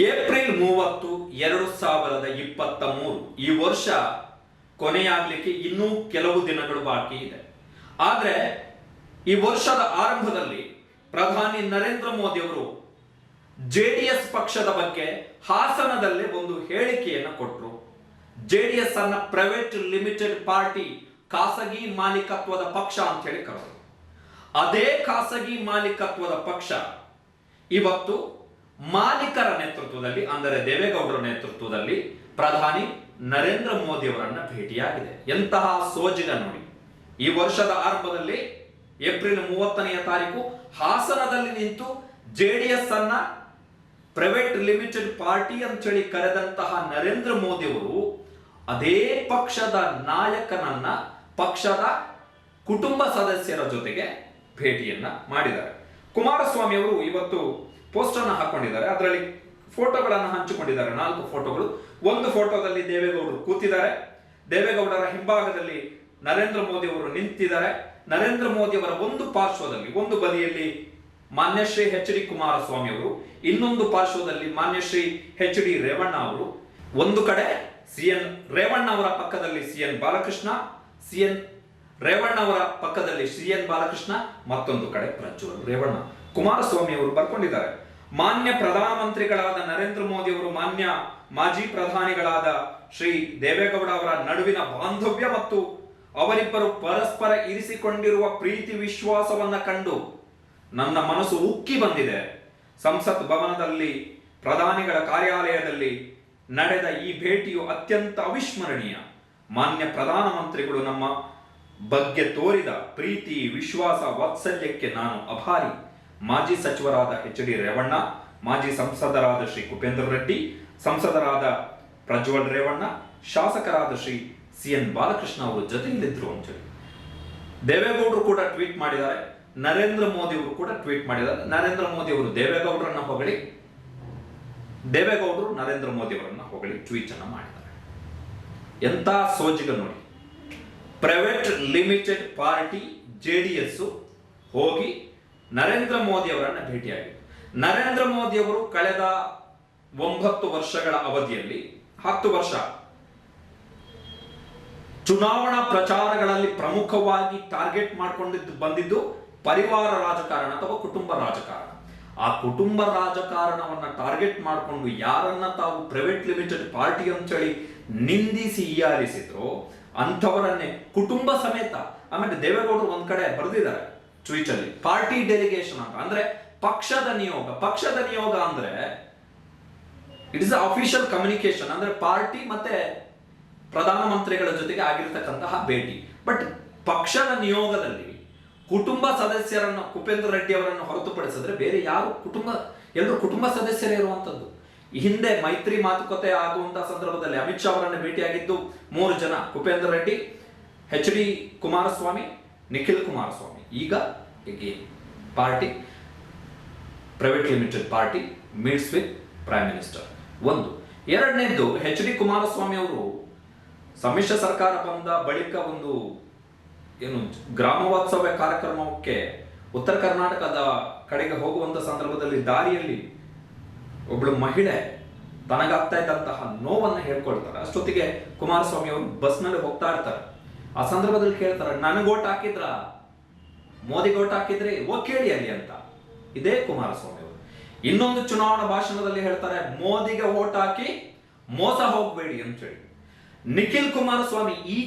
April ಮೂವತ್ತು, ಎರಡು ಸಾವಿರದ ಇಪ್ಪತ್ತ ಮೂರು. ಈ ವರ್ಷ ಕೊನೆಯಾಗಲಿಕ್ಕೆ ಇನ್ನೂ ಕೆಲವು ದಿನಗಳು ಬಾಕಿ ಇದೆ. ಆದರೆ ಈ ವರ್ಷದ ಆರಂಭದಲ್ಲಿ ಪ್ರಧಾನಿ ನರೇಂದ್ರ ಮೋದಿ ಅವರು ಜೆ ಡಿ ಎಸ್ ಪಕ್ಷದ ಬಗ್ಗೆ ಹಾಸನದಲ್ಲಿ ಒಂದು ಹೇಳಿಕೆಯನ್ನು ಕೊಟ್ಟರು ಜೆ ಡಿ ಎಸ್ ಅನ್ನ ಪ್ರೈವೇಟ್ ಲಿಮಿಟೆಡ್ ಪಾರ್ಟಿ ಖಾಸಗಿ ಮಾಲೀಕತ್ವದ ಪಕ್ಷ ಅಂತ ಹೇಳಿ ಕರೆದರು. ಅದೇ ಖಾಸಗಿ ಮಾಲೀಕತ್ವದ ಪಕ್ಷ ಇವತ್ತು ಮಾಲೀಕರ ನೇತೃತ್ವದಲ್ಲಿ, ಅಂದರೆ ದೇವೇಗೌಡರ ನೇತೃತ್ವದಲ್ಲಿ ಪ್ರಧಾನಿ ನರೇಂದ್ರ ಮೋದಿ ಅವರನ್ನ ಭೇಟಿಯಾಗಿದೆ. ಎಂತಹ ಸೋಜಿಗ ನೋಡಿ. ಈ ವರ್ಷದ ಆರಂಭದಲ್ಲಿ ಏಪ್ರಿಲ್ ಮೂವತ್ತನೆಯ ತಾರೀಕು ಹಾಸನದಲ್ಲಿ ನಿಂತು ಜೆಡಿಎಸ್ ಅನ್ನ ಪ್ರೈವೇಟ್ ಲಿಮಿಟೆಡ್ ಪಾರ್ಟಿ ಅಂತೇಳಿ ಕರೆದಂತಹ ನರೇಂದ್ರ ಮೋದಿ ಅವರು ಅದೇ ಪಕ್ಷದ ನಾಯಕನನ್ನ ಪಕ್ಷದ ಕುಟುಂಬ ಸದಸ್ಯರ ಜೊತೆಗೆ ಭೇಟಿಯನ್ನ ಮಾಡಿದ್ದಾರೆ. ಕುಮಾರಸ್ವಾಮಿ ಅವರು ಇವತ್ತು ಪೋಸ್ಟ್ ಅನ್ನ ಹಾಕೊಂಡಿದ್ದಾರೆ. ಅದರಲ್ಲಿ ಫೋಟೋಗಳನ್ನು ಹಂಚಿಕೊಂಡಿದ್ದಾರೆ. ನಾಲ್ಕು ಫೋಟೋಗಳು. ಒಂದು ಫೋಟೋದಲ್ಲಿ ದೇವೇಗೌಡರು ಕೂತಿದ್ದಾರೆ. ದೇವೇಗೌಡರ ಹಿಂಭಾಗದಲ್ಲಿ ನರೇಂದ್ರ ಮೋದಿ ಅವರು ನಿಂತಿದ್ದಾರೆ. ನರೇಂದ್ರ ಮೋದಿ ಅವರ ಒಂದು ಪಾರ್ಶ್ವದಲ್ಲಿ, ಒಂದು ಬದಿಯಲ್ಲಿ ಮಾನ್ಯ ಶ್ರೀ ಎಚ್ ಡಿ ಕುಮಾರಸ್ವಾಮಿ ಅವರು, ಇನ್ನೊಂದು ಪಾರ್ಶ್ವದಲ್ಲಿ ಮಾನ್ಯ ಶ್ರೀ ಎಚ್ ಡಿ ರೇವಣ್ಣ ಅವರು. ಒಂದು ಕಡೆ ಸಿ ಎನ್ ರೇವಣ್ಣ ಅವರ ಪಕ್ಕದಲ್ಲಿ C N Balakrishna C N Revanna ಅವರ ಪಕ್ಕದಲ್ಲಿ ಸಿ ಎನ್ ಬಾಲಕೃಷ್ಣ, ಮತ್ತೊಂದು ಕಡೆ ಪ್ರಜ್ವಲ್ ರೇವಣ್ಣ. ಕುಮಾರಸ್ವಾಮಿ ಅವರು ಬರ್ಕೊಂಡಿದ್ದಾರೆ. ಮಾನ್ಯ ಪ್ರಧಾನಮಂತ್ರಿಗಳಾದ ನರೇಂದ್ರ ಮೋದಿ ಅವರು ಮಾನ್ಯ ಮಾಜಿ ಪ್ರಧಾನಿಗಳಾದ ಶ್ರೀ ದೇವೇಗೌಡ ಅವರ ನಡುವಿನ ಬಾಂಧವ್ಯ ಮತ್ತು ಅವರಿಬ್ಬರು ಪರಸ್ಪರ ಇರಿಸಿಕೊಂಡಿರುವ ಪ್ರೀತಿ ವಿಶ್ವಾಸವನ್ನ ಕಂಡು ನನ್ನ ಮನಸ್ಸು ಉಕ್ಕಿ ಬಂದಿದೆ. ಸಂಸತ್ ಭವನದಲ್ಲಿ, ಪ್ರಧಾನಿಗಳ ಕಾರ್ಯಾಲಯದಲ್ಲಿ ನಡೆದ ಈ ಭೇಟಿಯು ಅತ್ಯಂತ ಅವಿಸ್ಮರಣೀಯ. ಮಾನ್ಯ ಪ್ರಧಾನಮಂತ್ರಿಗಳು ನಮ್ಮ ಬಗ್ಗೆ ತೋರಿದ ಪ್ರೀತಿ, ವಿಶ್ವಾಸ, ವಾತ್ಸಲ್ಯಕ್ಕೆ ನಾನು ಅಭಾರಿ. ಮಾಜಿ ಸಚಿವರಾದ ಎಚ್ ಡಿ ರೇವಣ್ಣ, ಮಾಜಿ ಸಂಸದರಾದ ಶ್ರೀ ಕುಪೇಂದ್ರ ರೆಡ್ಡಿ, ಸಂಸದರಾದ ಪ್ರಜ್ವಲ್ ರೇವಣ್ಣ, ಶಾಸಕರಾದ ಶ್ರೀ ಸಿ ಎನ್ ಬಾಲಕೃಷ್ಣ ಅವರು ಜೊತೆಯಲ್ಲಿದ್ದರು ಅಂತೇಳಿ ದೇವೇಗೌಡರು ಕೂಡ ಟ್ವೀಟ್ ಮಾಡಿದ್ದಾರೆ. ನರೇಂದ್ರ ಮೋದಿ ಅವರು ಕೂಡ ಟ್ವೀಟ್ ಮಾಡಿದ್ದಾರೆ. ನರೇಂದ್ರ ಮೋದಿ ಅವರು ದೇವೇಗೌಡರನ್ನ ಹೊಗಳಿ, ದೇವೇಗೌಡರು ನರೇಂದ್ರ ಮೋದಿ ಅವರನ್ನ ಹೊಗಳಿ ಟ್ವೀಟ್ ಅನ್ನ ಮಾಡಿದ್ದಾರೆ. ಎಂತ ಸೋಜಿಗ ನೋಡಿ. Private limited party J D S ಹೋಗಿ ನರೇಂದ್ರ ಮೋದಿ ಅವರನ್ನ ಭೇಟಿಯಾಗಿದೆ. ನರೇಂದ್ರ ಮೋದಿ ಅವರು ಕಳೆದ ಒಂಬತ್ತು ವರ್ಷಗಳ ಅವಧಿಯಲ್ಲಿ, ಹತ್ತು ವರ್ಷ ಚುನಾವಣಾ ಪ್ರಚಾರಗಳಲ್ಲಿ ಪ್ರಮುಖವಾಗಿ ಟಾರ್ಗೆಟ್ ಮಾಡಿಕೊಂಡಿದ್ದು ಬಂದಿದ್ದು ಪರಿವಾರ ರಾಜಕಾರಣ ಅಥವಾ ಕುಟುಂಬ ರಾಜಕಾರಣ. ಆ ಕುಟುಂಬ ರಾಜಕಾರಣವನ್ನ ಟಾರ್ಗೆಟ್ ಮಾಡಿಕೊಂಡು ಯಾರನ್ನ ತಾವು ಪ್ರೈವೇಟ್ ಲಿಮಿಟೆಡ್ ಪಾರ್ಟಿ ಅಂತೇಳಿ ನಿಂದಿಸಿ ಹೀಯಾಳಿಸಿದ್ರು ಅಂಥವರನ್ನೇ ಕುಟುಂಬ ಸಮೇತ, ಆಮೇಲೆ ದೇವೇಗೌಡರು ಒಂದ್ ಕಡೆ ಬರೆದಿದ್ದಾರೆ. ಟ್ವೀಟ್ ಅಲ್ಲಿ ಪಾರ್ಟಿ ಡೆಲಿಗೇಷನ್ ಅಂತ. ಅಂದ್ರೆ ಪಕ್ಷದ ನಿಯೋಗ. ಪಕ್ಷದ ನಿಯೋಗ ಅಂದ್ರೆ ಇಟ್ ಇಸ್ ಅಫಿಷಿಯಲ್ ಕಮ್ಯುನಿಕೇಶನ್ ಅಂದ್ರೆ ಪಾರ್ಟಿ ಮತ್ತೆ ಪ್ರಧಾನಮಂತ್ರಿಗಳ ಜೊತೆಗೆ ಆಗಿರ್ತಕ್ಕಂತಹ ಭೇಟಿ. ಬಟ್ ಪಕ್ಷದ ನಿಯೋಗದಲ್ಲಿ ಕುಟುಂಬ ಸದಸ್ಯರನ್ನು, ಕುಪೇಂದ್ರ ರೆಡ್ಡಿ ಅವರನ್ನು ಹೊರತುಪಡಿಸಿದ್ರೆ ಬೇರೆ ಯಾರು ಕುಟುಂಬ, ಎಲ್ಲರೂ ಕುಟುಂಬ ಸದಸ್ಯರೇ ಇರುವಂತದ್ದು. ಹಿಂದೆ ಮೈತ್ರಿ ಮಾತುಕತೆ ಆಗುವಂತಹ ಸಂದರ್ಭದಲ್ಲಿ ಅಮಿತ್ ಶಾ ಅವರನ್ನು ಭೇಟಿಯಾಗಿದ್ದು ಮೂರು ಜನ. ಕುಪೇಂದ್ರ ರೆಡ್ಡಿ ಎಚ್ ಡಿ ಕುಮಾರಸ್ವಾಮಿ ನಿಖಿಲ್ ಕುಮಾರಸ್ವಾಮಿ, ಈಗ party, private limited party meets with prime minister. ಒಂದು. ಎರಡನೇದ್ದು, ಎಚ್ ಡಿ ಕುಮಾರಸ್ವಾಮಿ ಅವರು ಸಮ್ಮಿಶ್ರ ಸರ್ಕಾರ ಬಂದ ಬಳಿಕ ಒಂದು ಏನು ಗ್ರಾಮೋತ್ಸವ ಕಾರ್ಯಕ್ರಮಕ್ಕೆ ಉತ್ತರ ಕರ್ನಾಟಕದ ಕಡೆಗೆ ಹೋಗುವಂತ ಸಂದರ್ಭದಲ್ಲಿ ದಾರಿಯಲ್ಲಿ ಒಬ್ಬಳು ಮಹಿಳೆ ತನಗಾಗ್ತಾ ಇದ್ದಂತಹ ನೋವನ್ನು ಹೇಳ್ಕೊಳ್ತಾರೆ. ಅಷ್ಟೊತ್ತಿಗೆ ಕುಮಾರಸ್ವಾಮಿ ಅವರು ಬಸ್ನಲ್ಲಿ ಹೋಗ್ತಾ ಇರ್ತಾರೆ. ಆ ಸಂದರ್ಭದಲ್ಲಿ ಕೇಳ್ತಾರೆ, ನನಗೆ ಓಟ್ ಹಾಕಿದ್ರ? ಮೋದಿಗೆ ಓಟ್ ಹಾಕಿದ್ರೆ ಓ ಕೇಳಿ ಅಲ್ಲಿ ಅಂತ. ಇದೇ ಕುಮಾರಸ್ವಾಮಿ ಅವರು. ಇನ್ನೊಂದು ಚುನಾವಣಾ ಭಾಷಣದಲ್ಲಿ ಹೇಳ್ತಾರೆ ಮೋದಿಗೆ ಓಟ್ ಹಾಕಿ ಮೋಸ ಹೋಗಬೇಡಿ ಅಂತ ಹೇಳಿ. ನಿಖಿಲ್ ಕುಮಾರಸ್ವಾಮಿ ಈ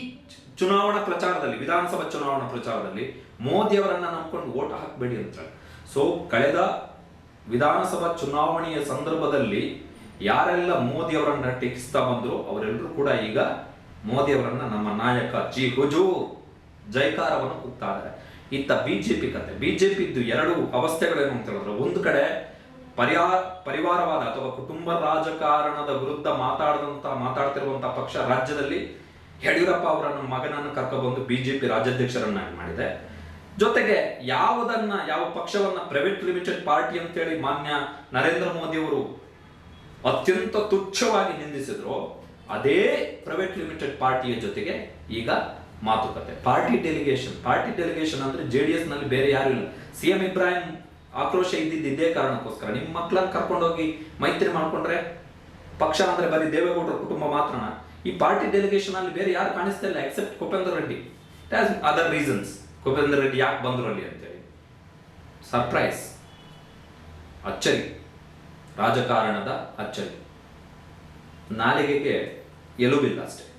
ಚುನಾವಣಾ ಪ್ರಚಾರದಲ್ಲಿ, ವಿಧಾನಸಭಾ ಚುನಾವಣಾ ಪ್ರಚಾರದಲ್ಲಿ ಮೋದಿ ಅವರನ್ನ ನಂಬ್ಕೊಂಡು ಓಟ್ ಹಾಕಬೇಡಿ ಅಂತ ಹೇಳಿ. ಸೊ ಕಳೆದ ವಿಧಾನಸಭಾ ಚುನಾವಣೆಯ ಸಂದರ್ಭದಲ್ಲಿ ಯಾರೆಲ್ಲ ಮೋದಿ ಅವರನ್ನ ಟೀಕಿಸ್ತಾ ಬಂದ್ರು, ಅವರೆಲ್ಲರೂ ಕೂಡ ಈಗ ಮೋದಿ ಅವರನ್ನ ನಮ್ಮ ನಾಯಕ ಜಿ ಹುಜು ಜೈಕಾರವನ್ನು ಕೂಗ್ತಾ ಇದ್ದಾರೆ ಇತ್ತ ಬಿಜೆಪಿ ಕತೆ ಬಿಜೆಪಿದ್ದು ಎರಡು ಅವಸ್ಥೆಗಳೇನು ಅಂತ ಹೇಳಿದ್ರೆ, ಒಂದು ಕಡೆ ಪರಿವಾರವಾದ ಅಥವಾ ಕುಟುಂಬ ರಾಜಕಾರಣದ ವಿರುದ್ಧ ಮಾತಾಡದಂತ ಮಾತಾಡ್ತಿರುವಂತಹ ಪಕ್ಷ ರಾಜ್ಯದಲ್ಲಿ ಯಡಿಯೂರಪ್ಪ ಅವರನ್ನು ಮಗನನ್ನು ಕರ್ಕೊಬಂದು ಬಿಜೆಪಿ ರಾಜ್ಯಾಧ್ಯಕ್ಷರನ್ನಾಗಿ ಮಾಡಿದೆ. ಜೊತೆಗೆ ಯಾವುದನ್ನ, ಯಾವ ಪಕ್ಷವನ್ನ ಪ್ರೈವೇಟ್ ಲಿಮಿಟೆಡ್ ಪಾರ್ಟಿ ಅಂತೇಳಿ ಮಾನ್ಯ ನರೇಂದ್ರ ಮೋದಿ ಅವರು ಅತ್ಯಂತ ತುಚ್ಛವಾಗಿ ನಿಂದಿಸಿದ್ರು ಅದೇ ಪ್ರೈವೇಟ್ ಲಿಮಿಟೆಡ್ ಪಾರ್ಟಿಯ ಜೊತೆಗೆ ಈಗ ಮಾತುಕತೆ. ಪಾರ್ಟಿ ಡೆಲಿಗೇಷನ್ ಪಾರ್ಟಿ ಡೆಲಿಗೇಷನ್ ಅಂದ್ರೆ ಜೆ ಡಿ ಎಸ್ನಲ್ಲಿ ಬೇರೆ ಯಾರು ಇಲ್ಲ. ಸಿ ಎಂ ಇಬ್ರಾಹಿಂ ಆಕ್ರೋಶ ಇದ್ದಿದ್ದು ಇದೇ ಕಾರಣಕ್ಕೋಸ್ಕರ. ನಿಮ್ಮ ಮಕ್ಕಳನ್ನ ಕರ್ಕೊಂಡೋಗಿ ಮೈತ್ರಿ ಮಾಡ್ಕೊಂಡ್ರೆ ಪಕ್ಷ ಅಂದ್ರೆ ಬರೀ ದೇವೇಗೌಡರ ಕುಟುಂಬ ಮಾತ್ರನ ಈ ಪಾರ್ಟಿ ಡೆಲಿಗೇಷನ್ ಅಲ್ಲಿ ಬೇರೆ ಯಾರು ಕಾಣಿಸ್ತಾ ಇಲ್ಲ except Kopendra Reddy other reasons Kopendra Reddy ಯಾಕೆ ಬಂದ್ರು ಅಲ್ಲಿ ಅಂತೇಳಿ. ಸರ್ಪ್ರೈಸ್ ಅಚ್ಚರಿ. ರಾಜಕಾರಣದ ಅಚ್ಚರಿ. ನಾಲಿಗೆಗೆ ಎಲುಬಿಲ್ಲ ಅಷ್ಟೇ.